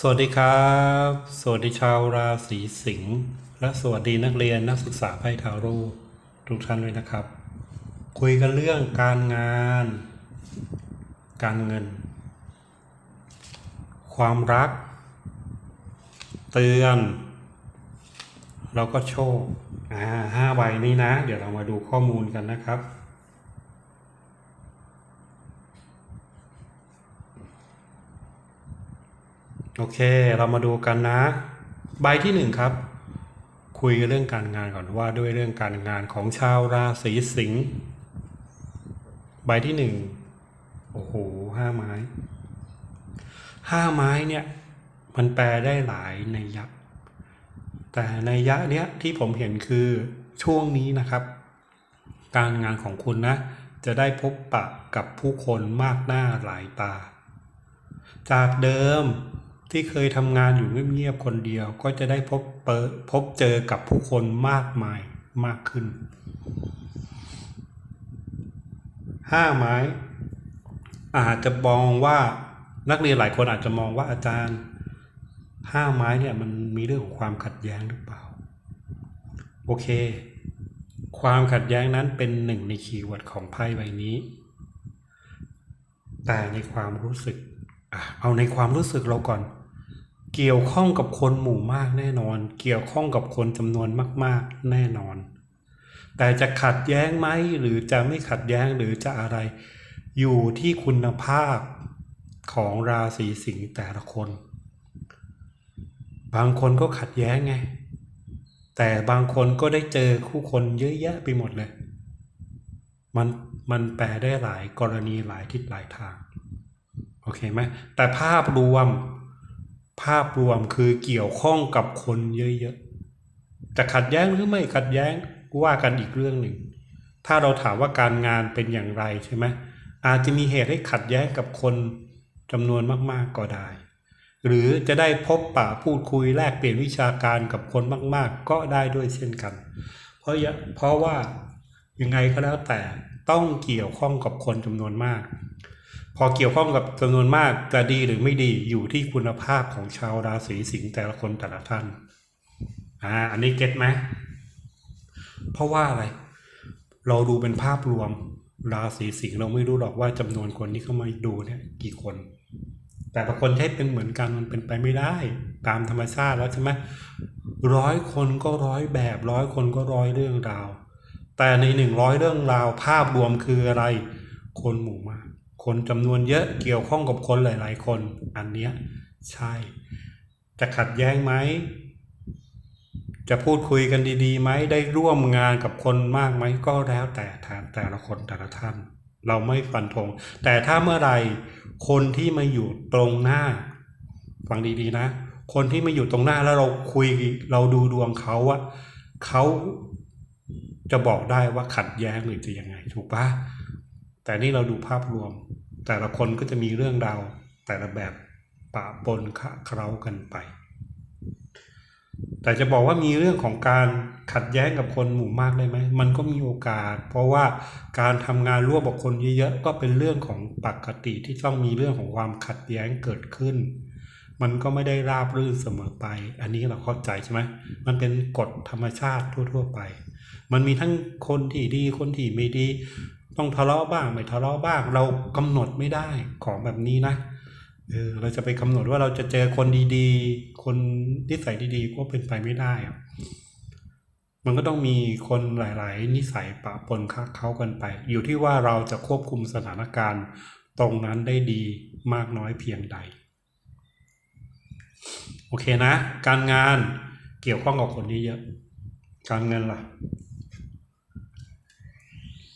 สวัสดีครับ สวัสดีชาวราศีสิงห์และสวัสดีนักเรียนนักศึกษาไพ่ทาโร่ทุกท่านด้วยนะครับ คุยกันเรื่องการงาน การเงิน ความรัก เตือน แล้วก็โชคอ่าห้าใบนี้นะ เดี๋ยวเรามาดูข้อมูลกันนะครับ โอเค เรามาดูกันนะ ใบที่หนึ่งครับ คุยกันเรื่องการงานก่อนว่าด้วยเรื่องการงานของชาวราศีสิงห์ใบที่หนึ่งโอ้โหห้าไม้ห้าไม้เนี่ย มันแปลได้หลายในยยะแต่ในยะเนี้ยที่ผมเห็นคือช่วงนี้นะครับ การงานของคุณนะ จะได้พบปะกับผู้คนมากหน้าหลายตา จากเดิม ที่เคยทำงานอยู่เงียบๆคนเดียว ก็จะได้พบเปพบเจอกับผู้คนมากมายมากขึ้นห้าไม้อาจจะมองว่านักเรียนหลายคนอาจจะมองว่าอาจารย์ห้าไม้เนี่ยมันมีเรื่องของความขัดแย้งหรือเปล่า โอเค ความขัดแย้งนั้นเป็นหนึ่งในคีย์เวิร์ดของไพ่ใบนี้ แต่ในความรู้สึกอเอาในความรู้สึกเราก่อน เกี่ยวข้องกับคนหมู่มากแน่นอน เกี่ยวข้องกับคนจำนวนมาก ๆ แน่นอน แต่จะขัดแย้งไหมหรือจะไม่ขัดแย้งหรือจะอะไร อยู่ที่คุณภาพของราศีสิงห์แต่ละคน บางคนก็ขัดแย้งไง แต่บางคนก็ได้เจอคู่คนเยอะแยะไปหมดเลย มันมันแปลได้หลายกรณีหลายทิศหลายทาง โอเคไหมแต่ภาพรวม ภาพรวมคือเกี่ยวข้องกับคนเยอะๆจะขัดแย้งหรือไม่ขัดแย้งว่ากันอีกเรื่องหนึ่ง ถ้าเราถามว่าการงานเป็นอย่างไรใช่ไหมอาจจะมีเหตุให้ขัดแย้งกับคนจำนวนมากๆก็ได้ หรือจะได้พบปะพูดคุยแลกเปลี่ยนวิชาการกับคนมาก ๆ ก็ได้ด้วยเช่นกัน เพราะเพราะว่ายังไงก็แล้วแต่ต้องเกี่ยวข้องกับคนจำนวนมาก พอเกี่ยวข้องกับจำนวนมากจะดีหรือไม่ดีอยู่ที่คุณภาพของชาวราศีสิงห์แต่ละคนแต่ละท่านอ่าอันนี้เก็ตไหมเพราะว่าอะไร เราดูเป็นภาพรวมราศีสิงห์เราไม่รู้หรอกว่าจำนวนคนที่เข้ามาดูเนี่ยกี่คน แต่ละคนให้เป็นเหมือนกันมันเป็นไปไม่ได้ ตามธรรมชาติแล้วใช่ไหมร้อยคนก็ร้อยแบบร้อยคนก็ร้อยเรื่องราว แต่ในหนึ่งร้อยเรื่องราวภาพรวมคืออะไร คนหมู่มาก คนจำนวนเยอะเกี่ยวข้องกับคนหลาย ๆ คน อันเนี้ยใช่ จะขัดแย้งไหม จะพูดคุยกันดีๆไหมได้ร่วมงานกับคนมากไหมก็แล้วแต่ทางแต่ละคนแต่ละท่าน เราไม่ฟันธงแต่ถ้าเมื่อไหรคนที่มาอยู่ตรงหน้าฟังดีๆนะ คนที่มาอยู่ตรงหน้าแล้วเราคุยเราดูดวงเขาอะเขาจะบอกได้ว่าขัดแย้งหรือจะยังไงถูกปะ แต่นี่เราดูภาพรวม แต่ละคนก็จะมีเรื่องราวแต่ละแบบปะปนคะเคล้ากันไป แต่จะบอกว่ามีเรื่องของการขัดแย้งกับคนหมู่มากได้ไหม มันก็มีโอกาส เพราะว่าการทำงานร่วมกับคนเยอะๆ ก็เป็นเรื่องของปกติที่ต้องมีเรื่องของความขัดแย้งเกิดขึ้น มันก็ไม่ได้ราบรื่นเสมอไป อันนี้เราเข้าใจใช่ไหม มันเป็นกฎธรรมชาติทั่ว ๆ ไป มันมีทั้งคนที่ดีคนที่ไม่ดี ต้องทะเลาะบ้างไม่ทะเลาะบ้าง เรากำหนดไม่ได้ของแบบนี้นะเออเราจะไปกำหนดว่าเราจะเจอคนดีๆ คนนิสัยดีๆ ก็เป็นไปไม่ได้อะมันก็ต้องมีคนหลาย ๆ นิสัยปะปนค้าเข้ากันไป อยู่ที่ว่าเราจะควบคุมสถานการณ์ตรงนั้นได้ดีมากน้อยเพียงใด โอเคนะ การงานเกี่ยวข้องกับคนเยอะๆการเงินล่ะ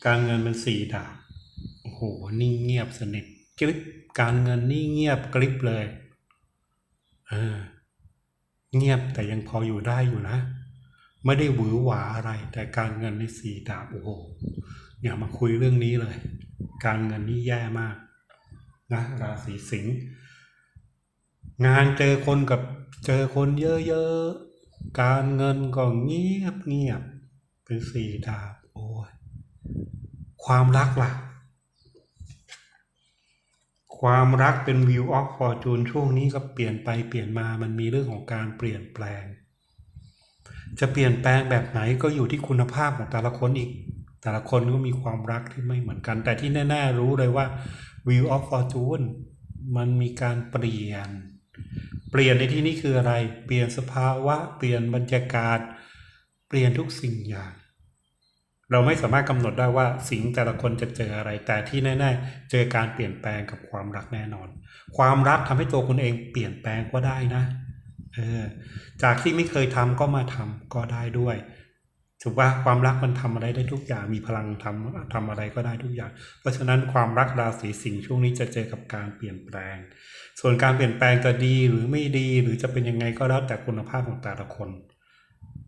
การเงินเป็นสี่ดาบโอ้โหนิ่งเงียบสนิทกริบการเงินนี่เงียบกริบเลยเออเงียบแต่ยังพออยู่ได้อยู่นะ ไม่ได้หวือหวาอะไร แต่การเงินในสี่ดาบโอ้โหอย่ามาคุยเรื่องนี้เลย การเงินนี่แย่มากนะราศีสิงห์งานเจอคนกับเจอคนเยอะๆ การเงินก็เงียบเงียบเป็นสี่ดาบโอ้ย ความรักล่ะ ความรักเป็น view of fortune ช่วงนี้ก็เปลี่ยนไปเปลี่ยนมามันมีเรื่องของการเปลี่ยนแปลง จะเปลี่ยนแปลงแบบไหนก็อยู่ที่คุณภาพของแต่ละคนอีก แต่ละคนก็มีความรักที่ไม่เหมือนกัน แต่ที่แน่ๆรู้เลยว่า view of fortune มันมีการเปลี่ยน เปลี่ยนในที่นี้คืออะไร เปลี่ยนสภาวะ เปลี่ยนบรรยากาศ เปลี่ยนทุกสิ่งอย่าง เราไม่สามารถกำหนดได้ว่าสิงแต่ละคนจะเจออะไร แต่ที่แน่ๆ เจอการเปลี่ยนแปลงกับความรักแน่นอน ความรักทำให้ตัวคุณเองเปลี่ยนแปลงก็ได้นะเออจากที่ไม่เคยทำก็มาทำก็ได้ด้วยถูกว่าความรักมันทำอะไรได้ทุกอย่างมีพลังทำทำอะไรก็ได้ทุกอย่าง เพราะฉะนั้นความรักราศีสิงห์ช่วงนี้จะเจอกับการเปลี่ยนแปลง ส่วนการเปลี่ยนแปลงจะดีหรือไม่ดีหรือจะเป็นยังไงก็แล้วแต่คุณภาพของแต่ละคน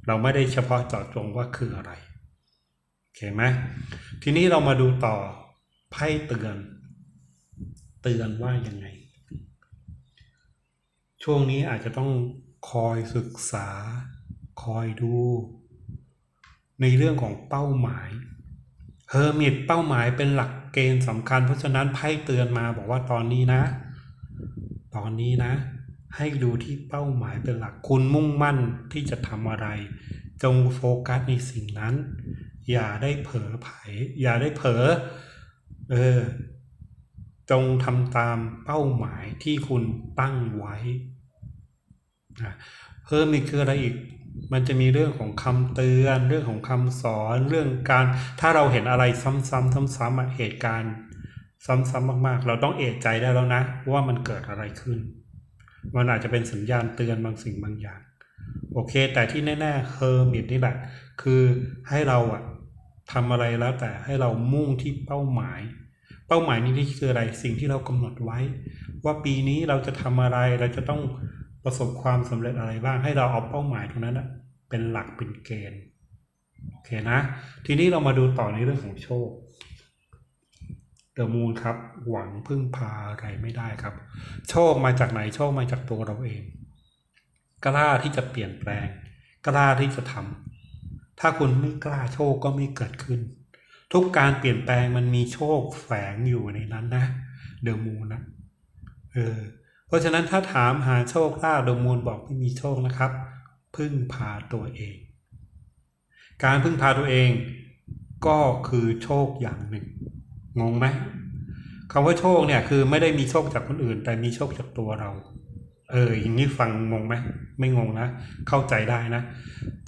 เราไม่ได้เฉพาะเจาะจงว่าคืออะไร โอเคไหมทีนี้เรามาดูต่อไพ่เตือน เตือนว่ายังไง ช่วงนี้อาจจะต้องคอยศึกษา คอยดู ในเรื่องของเป้าหมายเฮอร์มิตเป้าหมายเป็นหลักเกณฑ์สำคัญ เพราะฉะนั้นไพ่เตือนมาบอกว่าตอนนี้นะ ตอนนี้นะ ให้ดูที่เป้าหมายเป็นหลักคุณมุ่งมั่นที่จะทำอะไร จงโฟกัสในสิ่งนั้น อย่าได้เผลอไผอย่าได้เผลอเออจงทำตามเป้าหมายที่คุณตั้งไว้นะเพิ่มอีกคืออะไรอีก มันจะมีเรื่องของคำเตือน เรื่องของคำสอนเรื่องการถ้าเราเห็นอะไรซ้ำๆซ้ำๆเหตุการณ์ซ้ำๆมากๆ เราต้องเอะใจได้แล้วนะ ว่ามันเกิดอะไรขึ้น มันอาจจะเป็นสัญญาณเตือนบางสิ่งบางอย่าง โอเค แต่ที่แน่ๆเฮอร์มิตนี่แหละคือให้เราอะทำอะไรแล้วแต่ให้เรามุ่งที่เป้าหมาย เป้าหมายนี้คืออะไรสิ่งที่เรากำหนดไว้ ว่าปีนี้เราจะทำอะไรเราจะต้องประสบความสำเร็จอะไรบ้าง ให้เราเอาเป้าหมายตรงนั้นอะเป็นหลักเป็นเกณฑ์โอเคนะ ทีนี้เรามาดูต่อในเรื่องของโชคเดอะมูนครับ หวังพึ่งพาอะไรไม่ได้ครับ โชคมาจากไหนโชคมาจากตัวเราเอง กล้าที่จะเปลี่ยนแปลง กล้าที่จะทำถ้าคุณไม่กล้าโชคก็ไม่เกิดขึ้น ทุกการเปลี่ยนแปลงมันมีโชคแฝงอยู่ในนั้นนะเดอะมูนนะเออเพราะฉะนั้นถ้าถามหาโชคลาภเดอะมูนบอกไม่มีโชคนะครับ พึ่งพาตัวเอง การพึ่งพาตัวเองก็คือโชคอย่างหนึ่ง งงไหมคำว่าโชคเนี่ยคือไม่ได้มีโชคจากคนอื่น แต่มีโชคจากตัวเรา เอออย่างนี้ฟังงงไหมไม่งงนะ เข้าใจได้นะ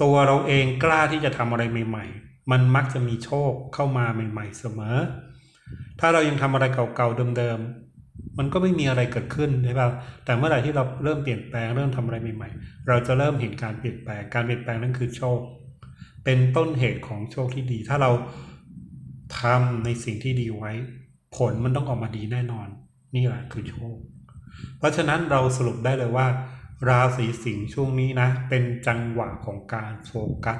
ตัวเราเองกล้าที่จะทำอะไรใหม่ ๆ มันมักจะมีโชคเข้ามาใหม่ ๆ เสมอ ถ้าเรายังทำอะไรเก่าๆเดิมๆมันก็ไม่มีอะไรเกิดขึ้นใช่ป่ะแต่เมื่อไหร่ที่เราเริ่มเปลี่ยนแปลงเริ่มทำอะไรใหม่ ๆ เราจะเริ่มเห็นการเปลี่ยนแปลงการเปลี่ยนแปลงนั่นคือโชค เป็นต้นเหตุของโชคที่ดี ถ้าเราทำในสิ่งที่ดีไว้ ผลมันต้องออกมาดีแน่นอน นี่แหละคือโชค ราะฉะนั้นเราสรุปได้เลยว่า ราศีสิงห์ช่วงนี้นะ เป็นจังหวะของการโฟกัส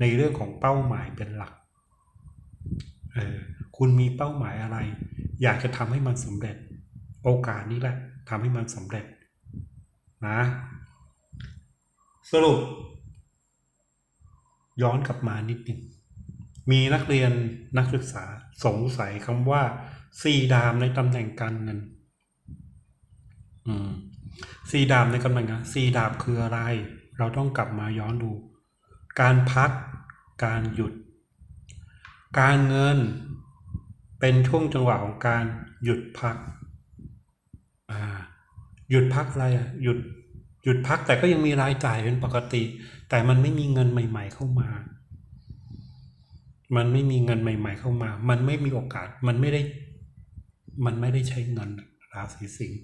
ในเรื่องของเป้าหมายเป็นหลักเออคุณมีเป้าหมายอะไร อยากจะทำให้มันสำเร็จ โอกาสนี้แหละทำให้มันสำเร็จนะสรุป ย้อนกลับมานิดหนึ่งมีนักเรียนนักศึกษาสงสัยคำว่าสี่ดามในตำแหน่งการเงิน สี่ดาบในกำลังนะสี่ดาบคืออะไร เราต้องกลับมาย้อนดู การพัก การหยุด การเงินเป็นช่วงจังหวะของการหยุดพักอ่าหยุดพักอะไรอะ หยุด หยุดพักแต่ก็ยังมีรายจ่ายเป็นปกติ แต่มันไม่มีเงินใหม่ ๆ เข้ามา มันไม่มีเงินใหม่ ๆ เข้ามา มันไม่มีโอกาส มันไม่ได้ มันไม่ได้ใช้เงินราศีสิงห์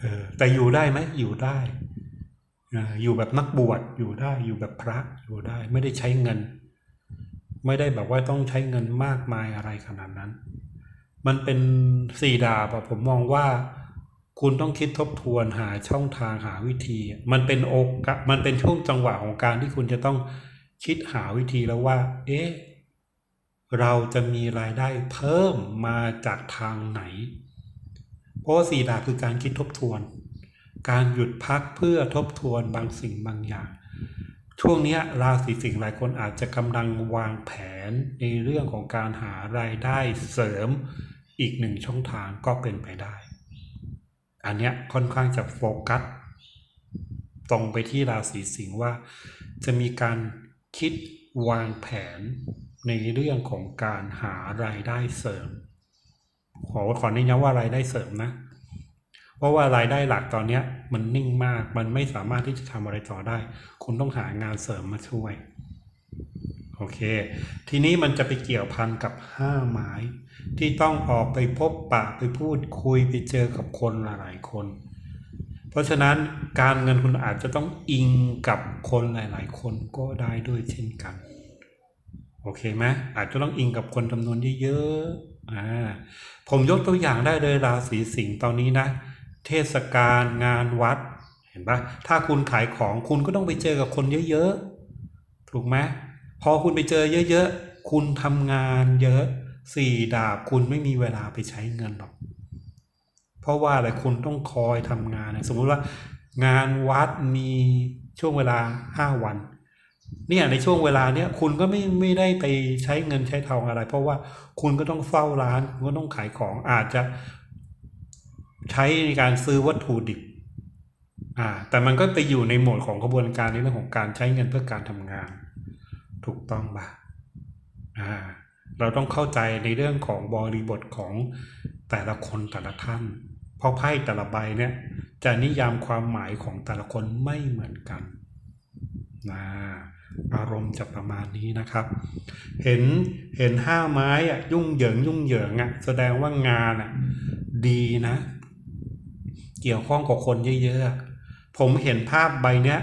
เออแต่อยู่ได้ไหมอยู่ได้อ่าอยู่แบบนักบวชอยู่ได้อยู่แบบพระอยู่ได้ ไม่ได้ใช้เงิน ไม่ได้แบบว่าต้องใช้เงินมากมายอะไรขนาดนั้น มันเป็นสี่ดาบอะผมมองว่า คุณต้องคิดทบทวนหาช่องทางหาวิธี มันเป็นโอกาสมันเป็นช่วงจังหวะของการที่คุณจะต้องคิดหาวิธีแล้วว่า เอ๊ะเราจะมีรายได้เพิ่มมาจากทางไหน เพราะสี่ดาบคือการคิดทบทวน การหยุดพักเพื่อทบทวนบางสิ่งบางอย่าง ช่วงนี้ราศีสิงห์หลายคนอาจจะกำลังวางแผนในเรื่องของการหารายได้เสริมอีกหนึ่งช่องทางก็เป็นไปได้ อันเนี้ยค่อนข้างจะโฟกัสตรงไปที่ราศีสิงห์ว่าจะมีการคิดวางแผนในเรื่องของการหารายได้เสริม ขอขอเน้นย้ำว่ารายได้เสริมนะ เพราะว่ารายได้หลักตอนเนี้ย มันนิ่งมากมันไม่สามารถที่จะทำอะไรต่อได้ คุณต้องหางานเสริมมาช่วยโอเค ทีนี้มันจะไปเกี่ยวพันกับห้าไม้ที่ต้องออกไปพบปะไปพูดคุยไปเจอกับคนหลายๆคน เพราะฉะนั้นการเงินคุณอาจจะต้องอิงกับคนหลาย ๆ คนก็ได้ด้วยเช่นกัน โอเคไหมอาจจะต้องอิงกับคนจำนวนเยอะๆอ่าผมยกตัวอย่างได้เลยราศีสิงห์ตอนนี้นะ เทศกาลงานวัด เห็นปะถ้าคุณขายของคุณก็ต้องไปเจอกับคนเยอะๆ ถูกไหมพอคุณไปเจอเยอะๆ คุณทำงานเยอะสี่ดาบคุณไม่มีเวลาไปใช้เงินหรอก เพราะว่าอะไรคุณต้องคอยทำงานนะสมมุติว่างานวัดมีช่วงเวลาห้าวัน เนี่ยในช่วงเวลาเนี้ยคุณก็ไม่ไม่ได้ไปใช้เงินใช้ทองอะไร เพราะว่าคุณก็ต้องเฝ้าร้านคุณก็ต้องขายของอาจจะ ใช้ในการซื้อวัตถุดิบอ่า แต่มันก็ไปอยู่ในโหมดของกระบวนการในเรื่องของการใช้เงินเพื่อการทำงาน ถูกต้องปะอ่า เราต้องเข้าใจในเรื่องของบริบทของแต่ละคนแต่ละท่าน เพราะไพ่แต่ละใบเนี่ยจะนิยามความหมายของแต่ละคนไม่เหมือนกันนะ อารมณ์จะประมาณนี้นะครับ เห็นเห็นห้าไม้อะยุ่งเหยิงยุ่งเหยิงอะแสดงว่างานอะดีนะ เกี่ยวข้องกับคนเยอะๆ ผมเห็นภาพใบเนี้ย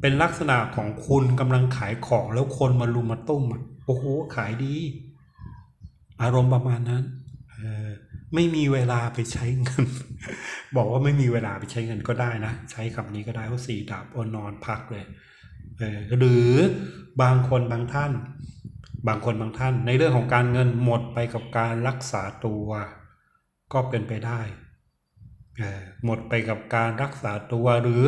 เป็นลักษณะของคุณกำลังขายของแล้วคนมารุมมาตุ้มอะโอ้โหขายดี อารมณ์ประมาณนั้นเออไม่มีเวลาไปใช้เงิน บอกว่าไม่มีเวลาไปใช้เงินก็ได้นะ ใช้คำนี้ก็ได้ว่าสี่ดาบอนอนพักเลย หรือบางคนบางท่าน บางคนบางท่าน ในเรื่องของการเงินหมดไปกับการรักษาตัว ก็เป็นไปได้ หมดไปกับการรักษาตัวหรือ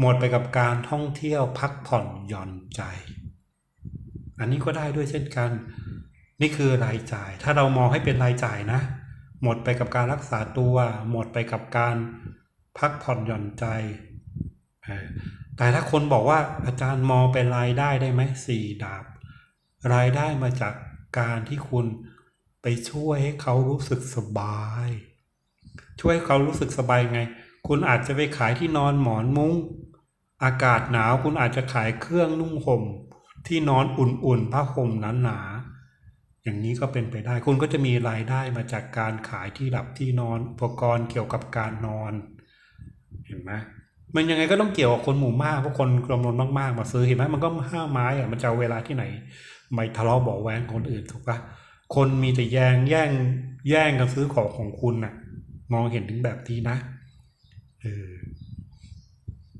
หมดไปกับการท่องเที่ยวพักผ่อนหย่อนใจ อันนี้ก็ได้ด้วยเช่นกัน นี่คือรายจ่าย ถ้าเรามองให้เป็นรายจ่ายนะ หมดไปกับการรักษาตัว หมดไปกับการพักผ่อนหย่อนใจ แต่ถ้าคนบอกว่าอาจารย์มองเป็นรายได้ได้ไหมสี่ดาบ รายได้มาจากการที่คุณไปช่วยให้เขารู้สึกสบาย ช่วยให้เขารู้สึกสบายไง คุณอาจจะไปขายที่นอนหมอนมุ้ง อากาศหนาวคุณอาจจะขายเครื่องนุ่งห่ม ที่นอนอุ่นๆผ้าห่มหนาๆอย่างนี้ก็เป็นไปได้ คุณก็จะมีรายได้มาจากการขายที่หลับที่นอนอุปกรณ์เกี่ยวกับการนอน เห็นไหม มันยังไงก็ต้องเกี่ยวกับคนหมู่มากเพราะคนจำนวนมากๆมาซื้อเห็นไหมมันก็ห้าไม้อะมันจะเอาเวลาที่ไหนไม่ทะเลาะเบาะแวงกับคนอื่นถูกปะคนมีแต่แย่งแย่งแย่งกันซื้อของของคุณน่ะ มองเห็นถึงแบบนี้นะเออ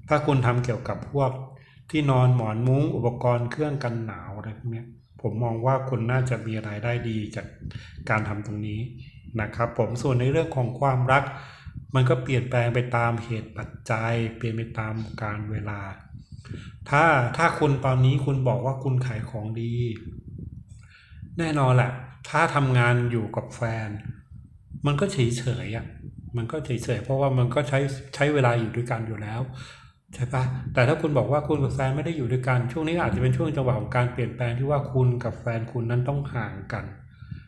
ถ้าคุณทำเกี่ยวกับพวกที่นอนหมอนมุ้งอุปกรณ์เครื่องกันหนาวอะไรพวกนี้ผมมองว่าคุณน่าจะมีรายได้ดีจากการทำตรงนี้นะครับ ผมส่วนในเรื่องของความรัก มันก็เปลี่ยนแปลงไปตามเหตุปัจจัย เปลี่ยนไปตามการเวลา ถ้าถ้าคุณตอนนี้คุณบอกว่าคุณขายของดี แน่นอนแหละ ถ้าทำงานอยู่กับแฟน มันก็เฉยเฉยอะมันก็เฉยเฉยเพราะว่ามันก็ใช้ใช้เวลาอยู่ด้วยกันอยู่แล้วใช่ปะแต่ถ้าคุณบอกว่าคุณกับแฟนไม่ได้อยู่ด้วยกัน ช่วงนี้อาจจะเป็นช่วงจังหวะของการเปลี่ยนแปลงที่ว่าคุณกับแฟนคุณนั้นต้องห่างกัน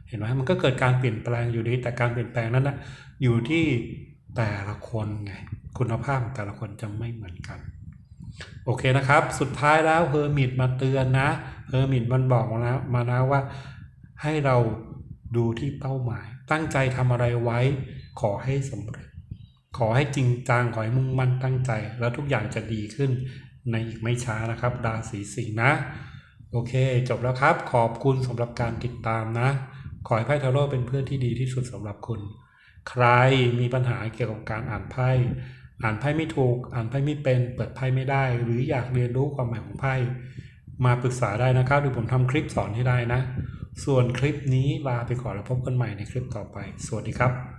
เห็นไหมมันก็เกิดการเปลี่ยนแปลงอยู่ดีแต่การเปลี่ยนแปลงนั้นนะอยู่ที่ แต่ละคนไงคุณภาพแต่ละคนจะไม่เหมือนกัน โอเคนะครับ สุดท้ายแล้วเฮอร์มิตมาเตือนนะเฮอร์มิตมันบอกมานะมานะว่าให้เราดูที่เป้าหมาย ตั้งใจทำอะไรไว้ ขอให้สำเร็จ ขอให้จริงจังขอให้มุ่งมั่นตั้งใจ แล้วทุกอย่างจะดีขึ้นในอีกไม่ช้านะครับดาสีสิงห์นะ โอเค จบแล้วครับ ขอบคุณสำหรับการติดตามนะ ขอให้ไพ่ทาโร่เป็นเพื่อนที่ดีที่สุดสำหรับคุณ ใครมีปัญหาเกี่ยวกับการอ่านไพ่ อ่านไพ่ไม่ถูก อ่านไพ่ไม่เป็น เปิดไพ่ไม่ได้ หรืออยากเรียนรู้ความหมายของไพ่ มาปรึกษาได้นะครับดูผมทำคลิปสอนให้ได้นะ ส่วนคลิปนี้ลาไปก่อนแล้วพบกันใหม่ในคลิปต่อไป สวัสดีครับ